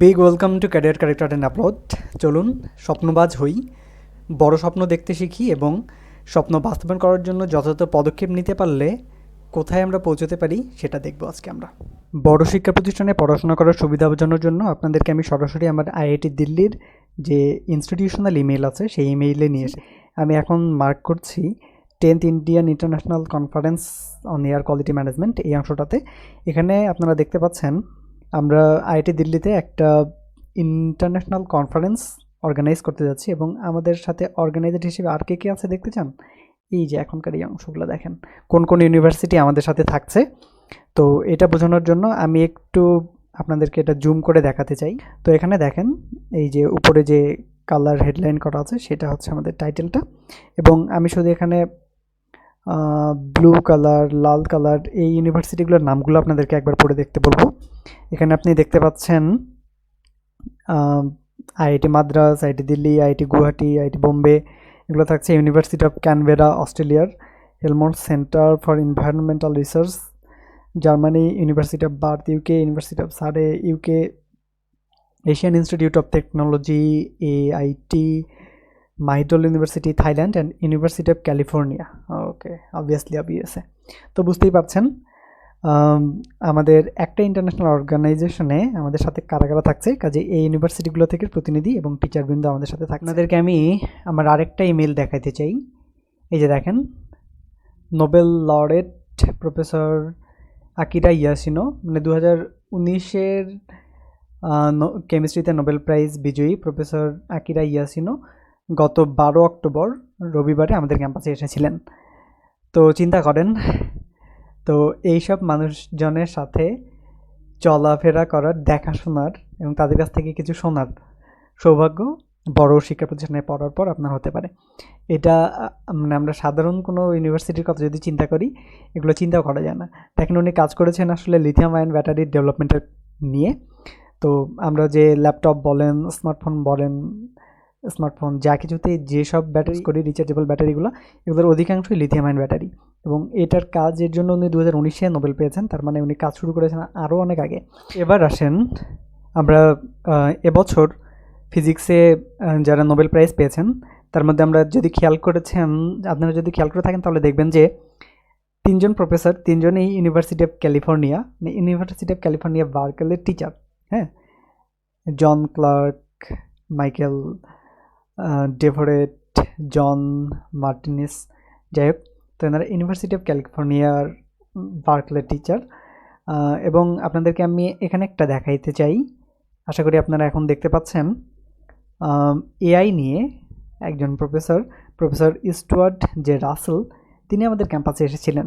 Big welcome to career character and upload চলুন, স্বপ্নবাজ হই। বড় স্বপ্ন দেখতে শিখি এবং স্বপ্ন বাস্তবায়ন করার জন্য যথাযথ পদক্ষেপ নিতে পারলে কোথায় আমরা পৌঁছতে পারি সেটা দেখব আজকে আমরা। বড় শিক্ষা প্রতিষ্ঠানে পড়াশোনা করার সুবিধা জন্য আপনাদেরকে আমি সরাসরি আমার আইআইটি দিল্লির যে ইনস্টিটিউশনাল ইমেল আছে, সেই ইমেইলে নিয়ে এসে আমি এখন মার্ক করছি tenth Indian international conference on air quality management এই অংশটাতে। এখানে আপনারা দেখতে পাচ্ছেন আমরা আইআইটি দিল্লিতে একটা ইন্টারন্যাশনাল কনফারেন্স অর্গানাইজ করতে যাচ্ছি এবং আমাদের সাথে অর্গানাইজার হিসেবে আর কে কে আছে দেখতে চান? এই যে এখনকার এই অংশগুলো দেখেন। কোন কোন ইউনিভার্সিটি আমাদের সাথে থাকছে? তো এটা বোঝানোর জন্য আমি একটু আপনাদেরকে এটা জুম করে দেখাতে চাই। তো এখানে দেখেন, এই যে উপরে যে কালার হেডলাইন করা আছে, সেটা হচ্ছে আমাদের টাইটেলটা এবং আমি শুধু এখানে ব্লু কালার লাল কালার এই ইউনিভার্সিটিগুলোর নামগুলো আপনাদেরকে একবার পড়ে দেখতে বলব। এখানে আপনি দেখতে পাচ্ছেন IIT Madras IIT Delhi IIT Guwahati IIT Bombay, এগুলো থাকছে ইউনিভার্সিটি অফ ক্যানবেরা অস্ট্রেলিয়ার Helmholtz centre for environmental research Germany university of Bath UK university of Surrey UK Asian institute of technology AIT Mahidol university Thailand and university of California okay obviously অবভিয়াসে তো বুঝতেই পারছেন আমাদের একটা international অর্গানাইজেশনে আমাদের সাথে কারা কারা থাকছে, কাজে এই ইউনিভার্সিটিগুলো থেকে প্রতিনিধি এবং টিচারবৃন্দ আমাদের সাথে থাকছে। আপনাদেরকে আমি আমার আরেকটা ইমেল দেখাইতে চাই। এই যে দেখেন Nobel laureate professor Akira Yoshino মানে দু হাজার উনিশের কেমিস্ট্রিতে নোবেল প্রাইজ বিজয়ী প্রফেসর আকিরা ইয়াসিনো গত বারো অক্টোবর রবিবারে আমাদের ক্যাম্পাসে এসেছিলেন। তো চিন্তা করেন, তো এইসব মানুষজনের সাথে চলাফেরা করার, দেখাশোনার এবং তাদের কাছ থেকে কিছু শোনার সৌভাগ্য বড় শিক্ষা প্রতিষ্ঠানে পড়ার পর আপনার হতে পারে। এটা মানে আমরা সাধারণ কোনো ইউনিভার্সিটির কথা যদি চিন্তা করি, এগুলো চিন্তাও করা যায় না। দেখেন উনি কাজ করেছেন আসলে লিথিয়াম আয়ন ব্যাটারির ডেভেলপমেন্টের নিয়ে। তো আমরা যে ল্যাপটপ বলেন স্মার্টফোন বলেন স্মার্টফোন যা কিছুতে যেসব ব্যাটারি করি রিচার্জেবল ব্যাটারিগুলো এগুলোর অধিকাংশই লিথিয়াম আয়ন ব্যাটারি এবং এটার কাজের জন্য উনি দু হাজার উনিশে নোবেল পেয়েছেন তার মানে উনি কাজ শুরু করেছেন আরও অনেক আগে। এবার আসেন আমরা এবছর ফিজিক্সে যারা নোবেল প্রাইজ পেয়েছেন তার মধ্যে আমরা যদি খেয়াল করেছেন আপনারা যদি খেয়াল করে থাকেন তাহলে দেখবেন যে তিনজন প্রফেসর তিনজনই university of California university of California বার্কেলের teacher হ্যাঁ? John Clarke Michael Devoret John Martinis. যাই হোক তো এনারা ইউনিভার্সিটি অফ ক্যালিফোর্নিয়ার বার্কলে টিচার এবং আপনাদেরকে আমি এখানে একটা দেখাইতে চাই। আশা করি আপনারা এখন দেখতে পাচ্ছেন এআই নিয়ে একজন প্রফেসর প্রফেসর ইস্টওয়ার্ড যে রাসেল তিনি আমাদের ক্যাম্পাসে এসেছিলেন।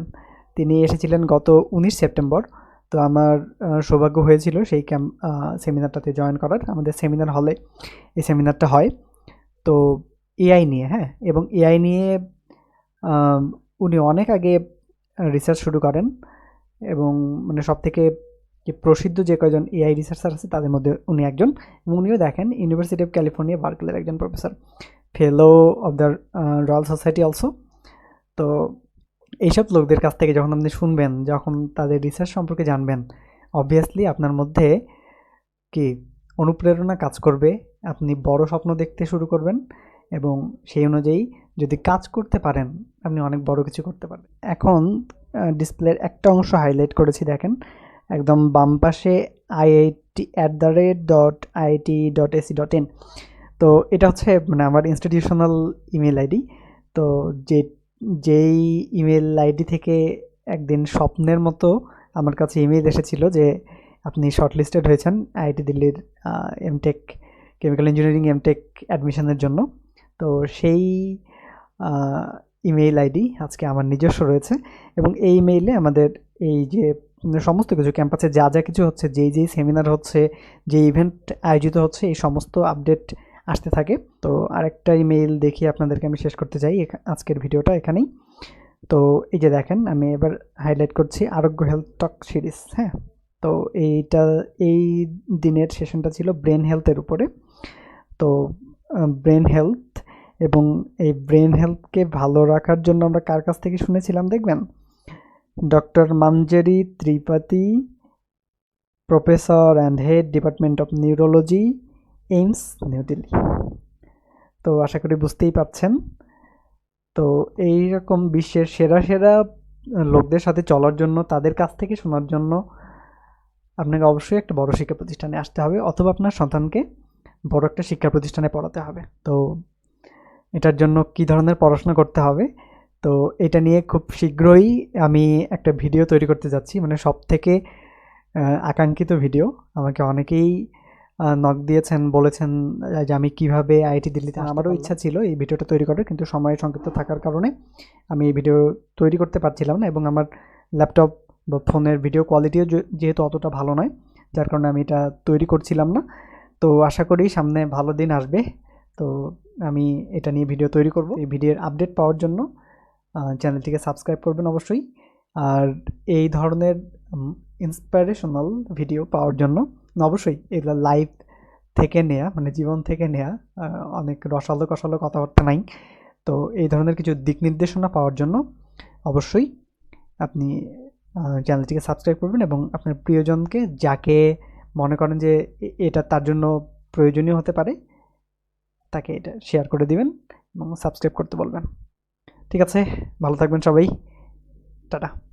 তিনি এসেছিলেন গত উনিশ সেপ্টেম্বর। তো আমার সৌভাগ্য হয়েছিল সেই ক্যাম্প সেমিনারটাতে জয়েন করার। আমাদের সেমিনার হলে এই সেমিনারটা হয়। তো এআই নিয়ে হ্যাঁ? এবং এআই নিয়ে উনি অনেক আগে রিসার্চ শুরু করেন এবং মানে সব থেকে প্রসিদ্ধ যে কয়জন এআই রিসার্চার আছে তাদের মধ্যে উনি একজন এবং উনিও দেখেন ইউনিভার্সিটি অফ ক্যালিফোর্নিয়া বার্কলের একজন professor fellow of the Royal Society also তো এইসব লোকদের কাছ থেকে যখন আপনি শুনবেন, যখন তাদের রিসার্চ সম্পর্কে জানবেন অবভিয়াসলি আপনার মধ্যে কি অনুপ্রেরণা কাজ করবে, আপনি বড় স্বপ্ন দেখতে শুরু করবেন এবং সেই অনুযায়ী যদি কাজ করতে পারেন, আপনি অনেক বড় কিছু করতে পারবেন। এখন ডিসপ্লের একটা অংশ হাইলাইট করেছি দেখেন। একদম বাম পাশে IIT at the rate dot IIT dot AC dot in তো এটা হচ্ছে মানে আমার ইনস্টিটিউশনাল ইমেল আইডি তো যে, যেই ইমেল আইডি থেকে একদিন স্বপ্নের মতো আমার কাছে ইমেল এসেছিল যে আপনি শর্টলিস্টেড হয়েছেন আইআইটি দিল্লির এমটেক কেমিক্যাল ইঞ্জিনিয়ারিং এমটেক অ্যাডমিশনের জন্য। তো সেই ইমেইল আইডি আজকে আমার নিজস্ব রয়েছে এবং এই ইমেইলে আমাদের এই যে সমস্ত কিছু ক্যাম্পাসে যা যা কিছু হচ্ছে, যেই যেই সেমিনার হচ্ছে যে ইভেন্ট আয়োজিত হচ্ছে, এই সমস্ত আপডেট আসতে থাকে। তো আরেকটা ইমেইল দেখি আপনাদেরকে আমি শেষ করতে চাই আজকের ভিডিওটা এখানেই। তো এই যে দেখেন, আমি এবার হাইলাইট করছি আরোগ্য হেলথ টক সিরিজ হ্যাঁ? তো এইটা, এই দিনের সেশনটা ছিল ব্রেন হেলথের উপরে। তো ব্রেন হেলথ এবং এই ব্রেন হেলথকে ভালো রাখার জন্য আমরা কার কাছ থেকে শুনেছিলাম দেখবেন? Doctor Manjari Tripathi professor and head department of neurology, AIIMS, New Delhi. তো আশা করি বুঝতেই পারছেন। তো এই রকম বিশ্বের সেরা সেরা লোকদের সাথে চলার জন্য, তাদের কাছ থেকে শোনার জন্য আপনাকে অবশ্যই একটা বড় শিক্ষা প্রতিষ্ঠানে আসতে হবে অথবা আপনার সন্তানকে বড় একটা শিক্ষা প্রতিষ্ঠানে পড়াতে হবে। তো এটার জন্য কি ধরনের পড়াশোনা করতে হবে? তো এটা নিয়ে খুব শীঘ্রই আমি একটা ভিডিও তৈরি করতে যাচ্ছি। মানে সব থেকে আকাঙ্ক্ষিত ভিডিও। আমাকে অনেকেই নক দিয়েছেন বলেছেন যে আমি কীভাবে আইটি দিল্লিতে আমারও ইচ্ছা ছিল এই ভিডিওটা তৈরি করার কিন্তু সময় সংক্ষিপ্ত থাকার কারণে আমি এই ভিডিও তৈরি করতে পারছিলাম না এবং আমার ল্যাপটপ বা ফোনের ভিডিও কোয়ালিটিও যেহেতু অতটা ভালো নয়, যার কারণে আমি এটা তৈরি করছিলাম না। তো আশা করি সামনে ভালো দিন আসবে। তো আমি এটা নিয়ে ভিডিও তৈরি করব। এই ভিডিওর আপডেট পাওয়ার জন্য চ্যানেলটিকে সাবস্ক্রাইব করবেন অবশ্যই। আর এই ধরনের ইন্সপিরেশনাল ভিডিও পাওয়ার জন্য অবশ্যই এগুলো লাইভ থেকে নেয়া মানে জীবন থেকে নেয়া অনেক রসালো কষালো কথাবার্তা নাই। তো এই ধরনের কিছু দিক নির্দেশনা পাওয়ার জন্য অবশ্যই আপনি চ্যানেলটিকে সাবস্ক্রাইব করবেন এবং আপনার প্রিয়জনকে যাকে মনে করেন যে এটা তার জন্য প্রয়োজনীয় হতে পারে, তাকে এটা শেয়ার করে দিবেন এবং সাবস্ক্রাইব করতে বলবেন। ঠিক আছে, ভালো থাকবেন সবাই। টাটা।